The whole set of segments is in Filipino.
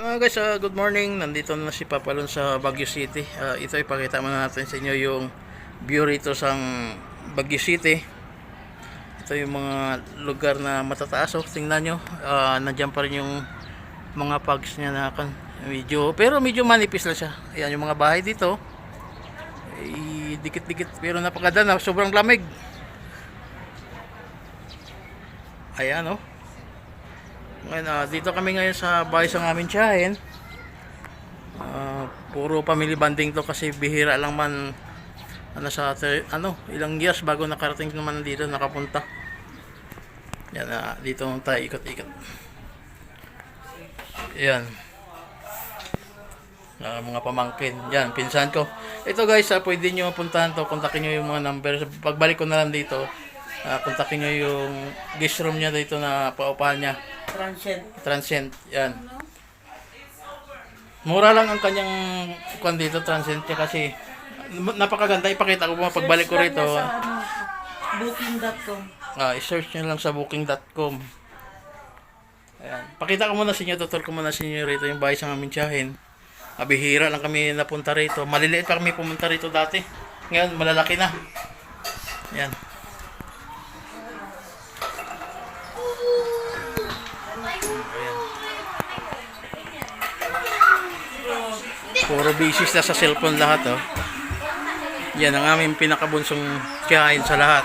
Mga guys, ah, good morning. Nandito na si Papalon sa Baguio City. Ah, ito ipakita muna natin sa inyo yung view rito sa Baguio City. Ito yung mga lugar na matataas. Oh, tingnan nyo. Ah, nandiyan pa rin yung mga pugs niya na kan medyo pero medyo manipis lang siya. Ayan yung mga bahay dito. Eh, dikit-dikit pero napakaganda na sobrang lamig. Ayan oh. Ngayon, ah, dito kami ngayon sa bahay sa aming tiyahin. Ah, puro family banding to kasi bihira lang man ano sa ano ilang years bago nakarating naman dito nakapunta. Yan na dito tayo ikot-ikot. Yan. Ah, mga pamangkin. Yan, pinsan ko. Ito guys, ah, pwede nyo puntahan to. Kontakin nyo yung mga number. Pagbalik ko na lang dito, ah, kontakin nyo yung guest room niya dito na paupahan niya. Transient. Transient, yan. Mura lang ang kanyang kwan dito, transient niya kasi napakaganda. Ipakita ko mo pagbalik ko rito. Sa ano, booking.com. Ah, i-search nyo lang sa booking.com. Ayan. Pakita ko muna sa inyo, tutur ko muna sa inyo rito yung bahay sa aming tiyahin. Abihira lang kami napunta rito. Maliliit pa kami pumunta rito dati. Ngayon, malalaki na. Ayan. Puro bisis na sa cellphone lahat, oh. Yan ang aming pinakabunsong tiyahin sa lahat.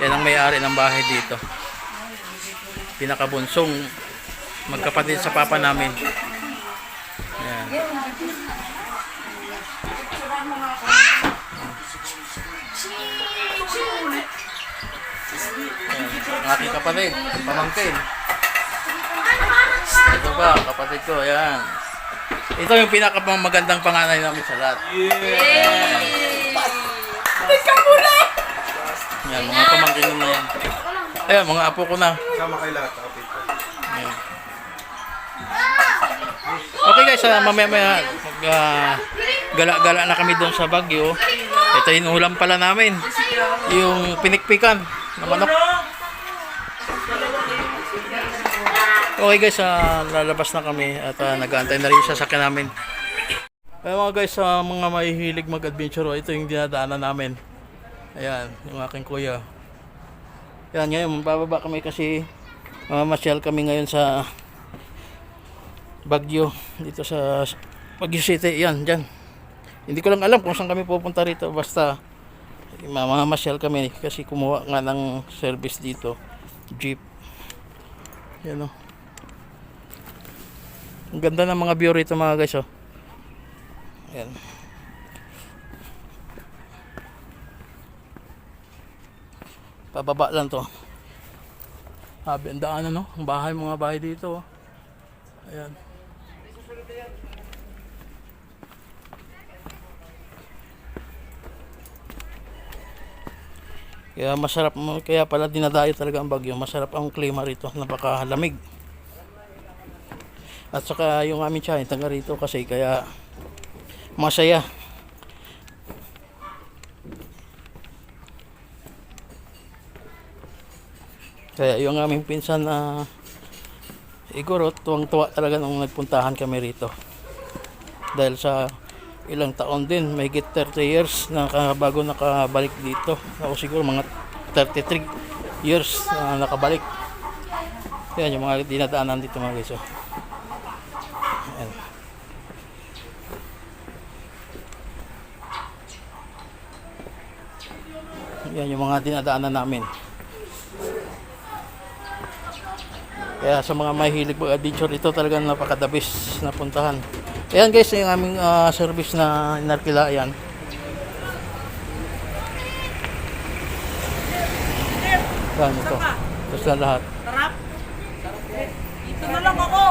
Yan ang may-ari ng bahay dito. Pinakabunsong magkapatid sa papa namin. Yan. Ang aking kapatid, pamangkin. Ito ba, kapatid ko, yan. Ito yung pinakamagandang panganay namin sa lahat. Yan, mga pamangkin ko na yan. Ayan, mga apo ko na. Sama kayo lahat, kapit ko. Ayan. Okay guys, uh, mamaya maya mag, ah, gala-gala na kami doon sa Baguio. Ito yung ulam pala namin. Yung pinikpikan na manok. Okay guys, ah, lalabas na kami at uh, nag-aantay na rin yung sasakyan namin. Ay mga guys, sa mga mahihilig mag-adventure, oh, ito yung dinadaanan namin. Ayan, yung aking kuya. Yan, ngayon, bababa kami kasi mamasyal kami ngayon sa Baguio, dito sa Baguio City. Yan, dyan. Hindi ko lang alam kung saan kami pupunta rito. Basta, mamamasyal kami kasi kumuha nga ng service dito. Jeep. Yan o. Ang ganda ng mga view rito mga guys oh. Yan. Pababa lang to. Habi ang daanan no. Ang bahay mga bahay dito. Oh. Ayan. Kaya masarap mo, kaya pala dinadayo talaga ang bagyo. Masarap ang klima rito, napakalamig. At saka yung aming tiyahin, taga rito kasi kaya masaya. Kaya yung aming pinsan na Iguro, tuwang-tuwa talaga nung nagpuntahan kami rito. Dahil sa ilang taon din, may 30 years na bago nakabalik dito. Ako siguro mga 33 years na nakabalik. Yan yung mga dinadaanan dito mga guys. oh. Ayan. Yan yung mga dinadaanan namin. Kaya sa mga mahilig mag-adventure, ito talagang napakadabis na puntahan. Ayan guys, yung aming ah, service na inarkila, ayan. Ayan ito. Tapos na lahat. Tarap. Dito na lang ako.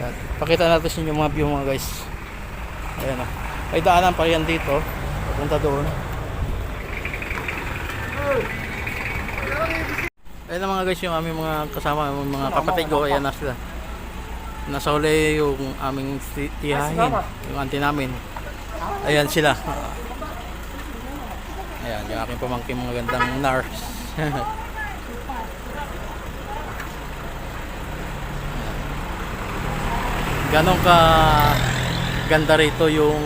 Ayan. Pakita natin sa inyo mga view mga guys. Ayan o. May daanan pa yan dito. Papunta doon. Ayan na mga guys yung aming mga kasama, yung mga kapatid ko. Ayan na sila. Nasa huli yung aming ti- tiyahin. Yung auntie namin. Ayan sila. Ayan, yung aking pamangkin mga gandang nurse. ganon ka ganda rito yung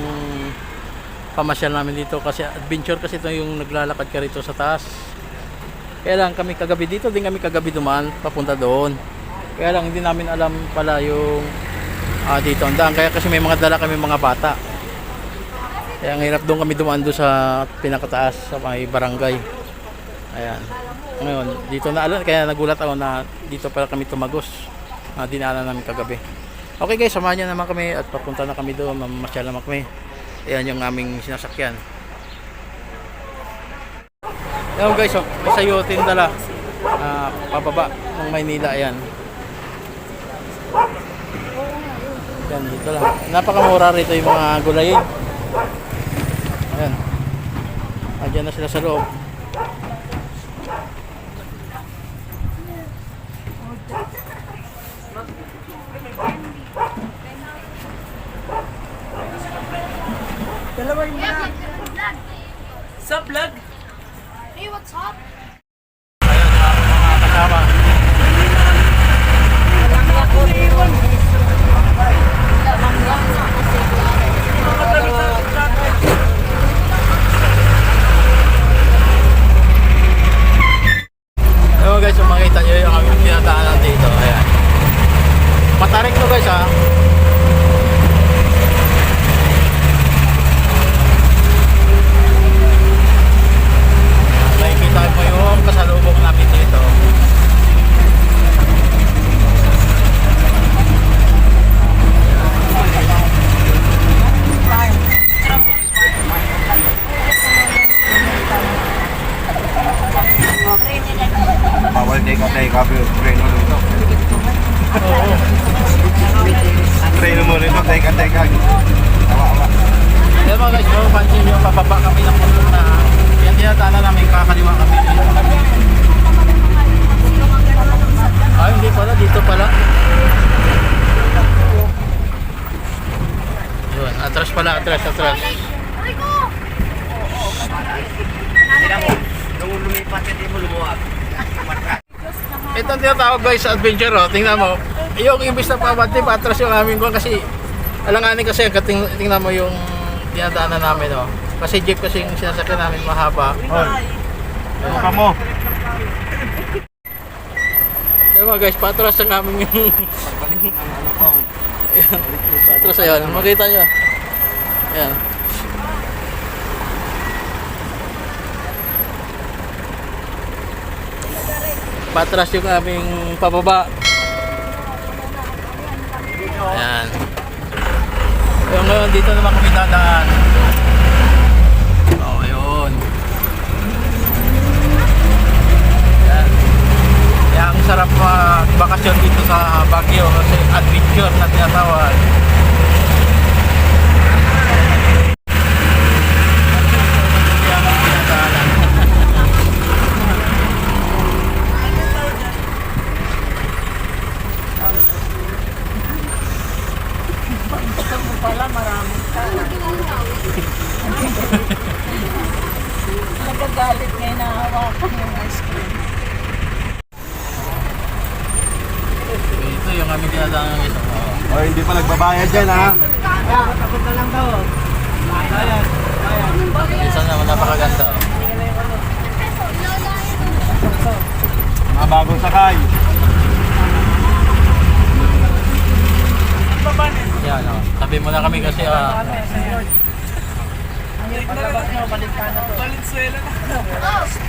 pamasyal namin dito kasi adventure kasi ito yung naglalakad ka rito sa taas. Kaya lang kami kagabi dito din kami kagabi dumaan papunta doon. Kaya lang hindi namin alam pala yung ah, dito ang daan. Kaya kasi may mga dala kami mga bata. Kaya ang hirap doon kami dumaan doon sa pinakataas sa may barangay. Ayan. Ngayon, dito na alam, kaya nagulat ako na dito pala kami tumagos. Na dinaanan namin kagabi. Okay guys, samahan niyo naman kami at papunta na kami doon. Mamasyal naman kami. Ayan yung aming sinasakyan. Ayan guys, oh, may sayotin dala. Ah, pababa ng Maynila, ayan. Ayan, dito lang. Napakamura rito yung mga gulayin. Ayan. Ayan na sila sa loob. Dalawa yung mga. Sa vlog? Hey, what's up? Ayan, mga kasama. Ayan guys, kung makita nyo yung aming pinataanan dito. Ayan. Matarik to guys ha. Nakikita mo yung kasalubong namin dito. Bawal ikabi yung preno nito. Preno mo nito, take out. Awa, awa. Kaya mga guys, kung pansin nyo, pababa kami ng puno na yan tinatala namin, kakaliwa kami dito. Ah, hindi pala, dito pala. Yun, atras pala, atras, atras. Rico! Nung lumipat, hindi mo lumuwag. Ito ang tinatawag guys sa adventure, oh. tingnan mo. Yung imbis na pabati, patras yung aming kuwan kasi alanganin kasi kating, tingnan mo yung dinadaanan namin. Oh. Kasi jeep kasi yung sinasakyan namin mahaba. Ano ka mo? Kaya mga guys, patras ang aming yung ng ano. Patras ayan, makita nyo. Ayan. Patras yung aming pababa. Ayan. So ngayon dito naman kami dadaan. Oh, ayun. Ayan. Sarap magbakasyon dito sa Baguio kasi adventure na tinatawag. Kaya ang tinataanan. Pala marami ka. Nagagalit ngayon na hawakan yung ice cream. Ito yung aming tinataanan ito. Oh. O, hindi pa nagbabayad dyan, ha? Minsan naman napakaganda. Oh. Mga bagong sakay. Yan, oh. Tabi mo na kami kasi ah, Ang hirap paglabas nyo, balik ka na to. Valenzuela na.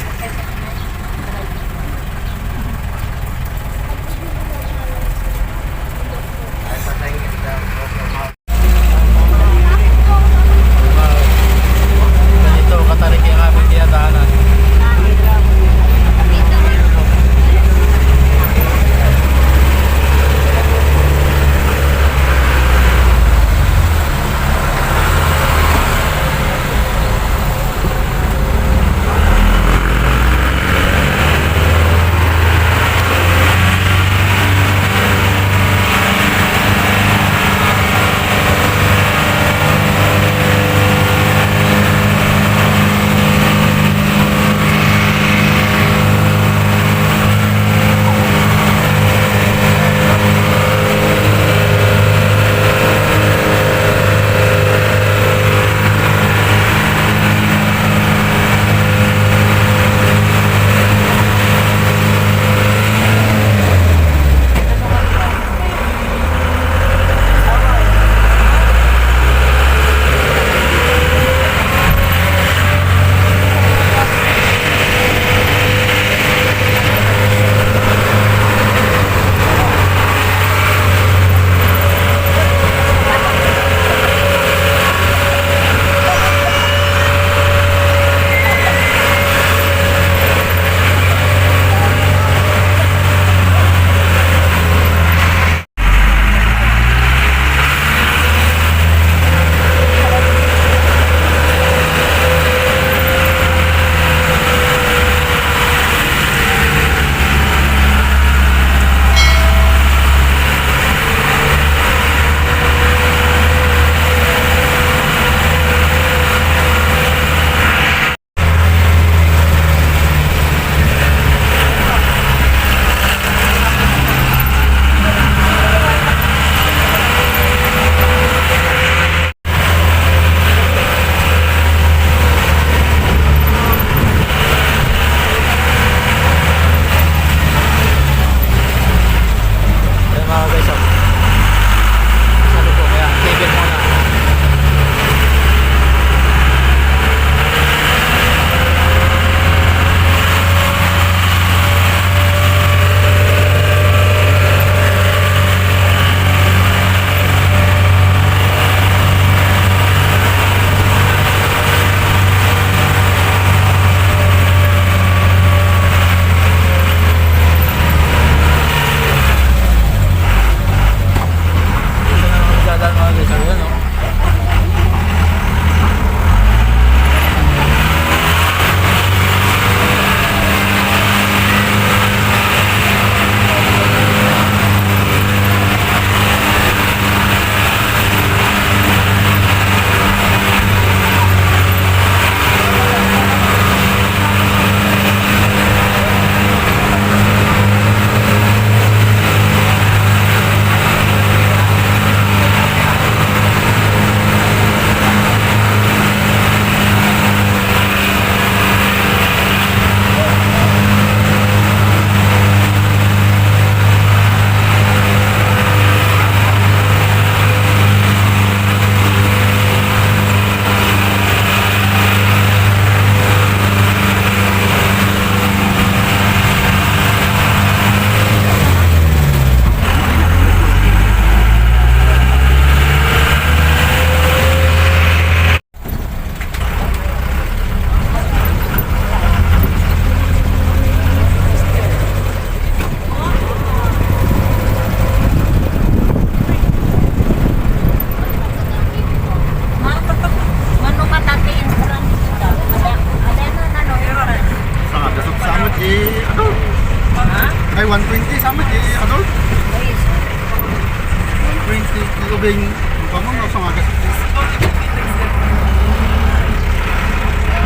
120 kilo bing, pamon na sa mga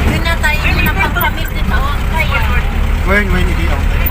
Yun na tayo yung napagpamit ni Tawang kaya. When, when, hindi ako.